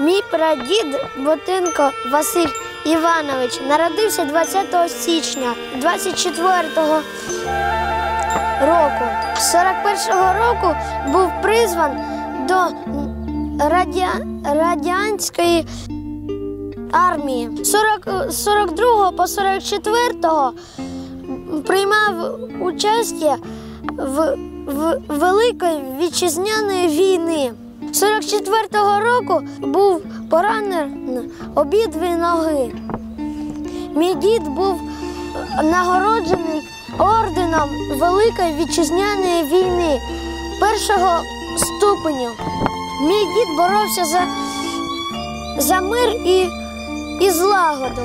Мій прадід Ботинко Василь Іванович народився 20 січня 24-го року. З 41-го року був призван до радя... радянської армії. 40... з 42 по 44 приймав участь в, в Великої вітчизняної війни. 44-го року був поранений обидві ноги. Мій дід був нагороджений орденом Великої вітчизняної війни першого ступеню. Мій дід боровся за, за мир і, і злагоду.